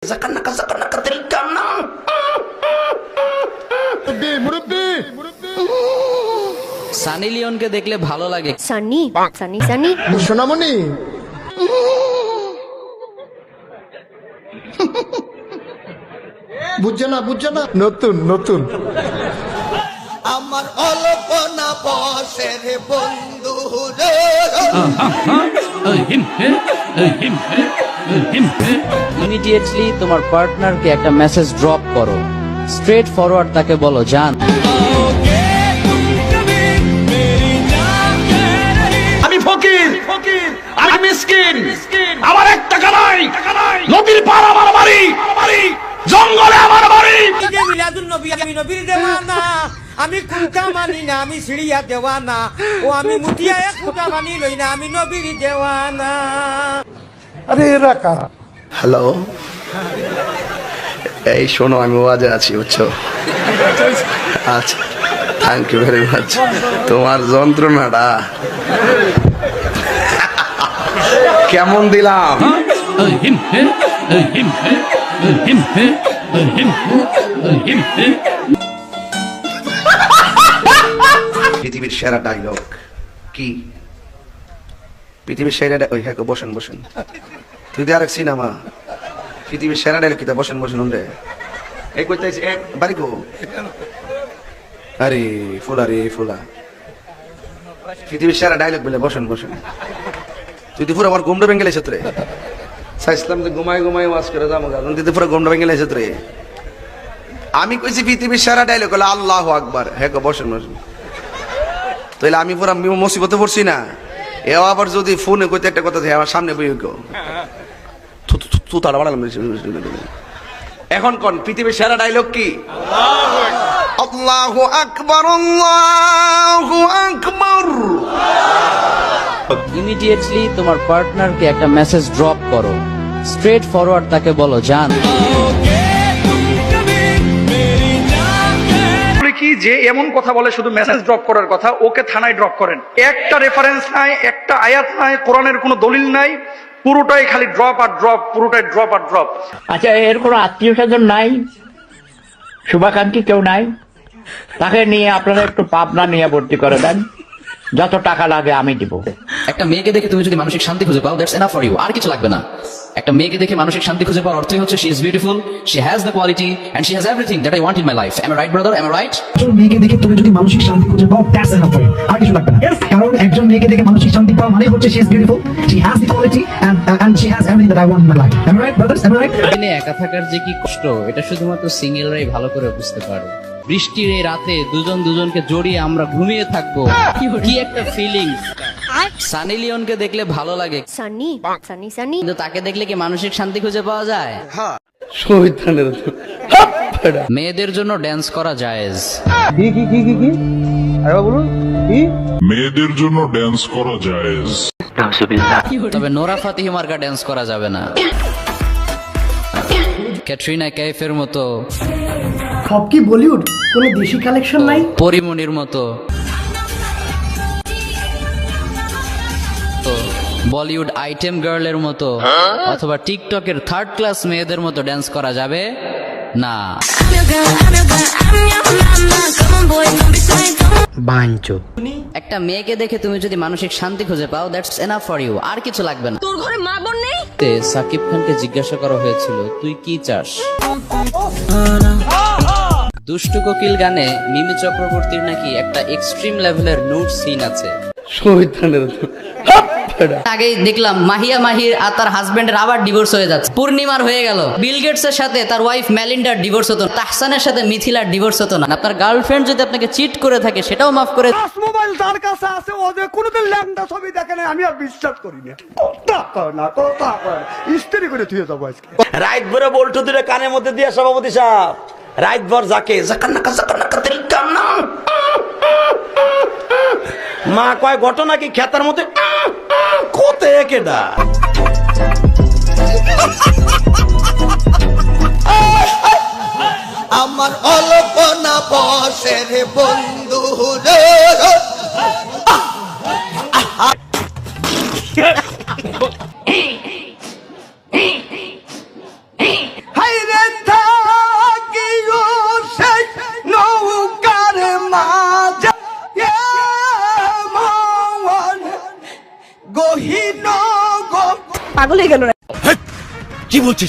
Zakanaka zakanaka tilkana. Sunny লিওনকে দেখলে ভালো লাগে। সানি সানি সানি সোনামণি। বুঝছে না বুঝছে না? নতুন নতুন। আমার অল্পনা বন্ধু রে। ইমিডিয়েটলি তোমার পার্টনারকে একটা মেসেজ ড্রপ করো। স্ট্রেট ফরওয়ার্ড তাকে বলো জান। আমি ফকির। ফকির আমি মিসকিন। আমার এক টাকা নাই নদীর পার আমার বাড়ি। বাড়ি জঙ্গলে আমার বাড়ি। নবী আমি নবীর দেওয়ানা। আমি কুকা মানি না আমি সিঁড়িয়া দেওয়ানা। ও আমি মুটিয়া এক মানি লই না আমি নবীর দেওয়ানা। আরে এরা কারা? হ্যালো এই শোনো, আমি ওয়াজে আছি, বুঝছ? আচ্ছা থ্যাংক ইউ ভেরি মাচ তোমার যন্ত্রণাটা। কেমন দিলাম? পৃথিবীর সেরা ডায়লগ কি? পৃথিবীর সেরা ওই হ্যাঁ বসেন বসেন। তুই তো আরেক সিনেমা। পৃথিবীর সেরা ডায়লগ কিতা বসেন বসেন উন্ডে এই কইতাইছে এক বাড়ি গো আরে ফুলা রে ফুলা। পৃথিবীর সেরা ডায়লগ বলে বসেন বসেন। তুই তো পুরো আমার গুমটা ভেঙে লেছে রে চাইছিলাম যে ঘুমাই ঘুমাই ওয়াজ করে যাব কারণ তুই তো পুরো গুমটা ভেঙে লেছে রে আমি কইছি পৃথিবীর সেরা ডায়লগ হলো আল্লাহ আকবার। হ্যাঁ গো, বসেন বসেন। তাহলে আমি পুরো মুসিবতে পড়ছি না। এও আবার যদি ফোনে কইতে একটা কথা আমার সামনে বই গো। তু তাড়া বাড়ালাম এখন কোন পৃথিবীর সেরা ডায়লগ কি? আল্লাহু আকবার আল্লাহু আকবার। ইমিডিয়েটলি তোমার পার্টনারকে একটা মেসেজ ড্রপ করো। স্ট্রেট ফরওয়ার্ড তাকে বলো জান। যে এমন কথা বলে শুধু মেসেজ ড্রপ করার কথা ওকে থানায় ড্রপ করেন। একটা রেফারেন্স নাই একটা আয়াত নাই কোরআনের কোনো দলিল নাই পুরোটাই খালি ড্রপ আর ড্রপ পুরোটাই ড্রপ আর ড্রপ আচ্ছা এর কোনো আত্মীয় স্বজন নাই? শুভাকাঙ্ক্ষী কেউ নাই? তাকে নিয়ে আপনারা একটু পাবনা নিয়ে ভর্তি করে দেন। যত টাকা লাগে আমি দিব। একটা মেয়েকে দেখে তুমি যদি মানসিক শান্তি খুঁজে পাও দ্যাটস এনাফ ফর ইউ আর কিছু লাগবে না। একটা মেয়েকে দেখে মানসিক শান্তি খুঁজে পাওয়ার অর্থই হচ্ছে she is beautiful she has the quality and she has everything that I want in my life am right brother am right একজন মেয়েকে দেখে তুমি যদি মানসিক শান্তি খুঁজে পাও দ্যাটস এনাফ ফর আর কিছু লাগবে না। কারণ একজন মেয়েকে দেখে মানসিক শান্তি পাওয়া মানে হচ্ছে she is beautiful she has the quality and and she has everything that I want in my life am right brothers am right দিনে একা থাকার যে কি কষ্ট এটা শুধুমাত্র সিঙ্গেলরাই ভালো করে বুঝতে পারে। বৃষ্টির এই রাতে দুজন দুজনকে জড়িয়ে আমরা ঘুমিয়ে থাকব। কি একটা ফিলিংস সানি লিওনকে দেখলে ভালো লাগে। সানি? সানি সানি। কিন্তু তাকে দেখলে কি মানসিক শান্তি খুঁজে পাওয়া যায়? শহীদানের মেয়েদের জন্য ড্যান্স করা জায়েজ। মেয়েদের জন্য ড্যান্স করা জায়েজ। তবে নোরা ফাতিহি মার্কা ড্যান্স করা যাবে না। ক্যাটরিনা কাইফের মতো। সব কি বলিউড? কোনো দেশি কালেকশন নাই? পরিমণির মতো। বলিউড আইটেম গার্লের মতো অথবা টিকটকের থার্ড ক্লাস মেয়েদের মতো ড্যান্স করা যাবে? না। একটা মেয়েকে দেখে তুমি যদি মানসিক শান্তি খুঁজে পাও দ্যাটস এনাফ ফর ইউ আর কিছু লাগবে না। তোর ঘরে মা বোন নেই? তে সাকিব খানকে জিজ্ঞাসা করা হয়েছিল তুই কি চাস? দুষ্টু কোকিল গানে মিমি চক্রবর্তীর নাকি একটা এক্সট্রিম লেভেলের নুট সিন আছে। আগেই দেখলাম মাহিয়া মাহির আর তার হাজবেন্ডের আবার ডিভোর্স হয়ে যাচ্ছে। পূর্ণিমার হয়ে গেল। বিল গেটস এর সাথে তার ওয়াইফ ম্যালিন্ডার ডিভোর্স হতো তাহসানের সাথে মিথিলার ডিভোর্স হতো না। আপনার গার্লফ্রেন্ড যদি আপনাকে চিট করে থাকে সেটাও মাফ করে মোবাইল তার কাছে আছে ও যে কোনোদিন ল্যাংটা ছবি দেখে না আমি আর বিশ্বাস করি না। না কথা কয় করে থুয়ে যাব আজকে। রাইট ভরে বল্টু দিলে কানের মধ্যে দিয়ে সভাপতি সাহেব। রাইট ভর যাকে জাকানাকা জাকানাকা তিলকানা মা কয় ঘটনা কি? খেতার মধ্যে কোতে একেডা আমার অল্পনা বসের বন্ধু রে পাগল হয়ে গেল কি বলছিস?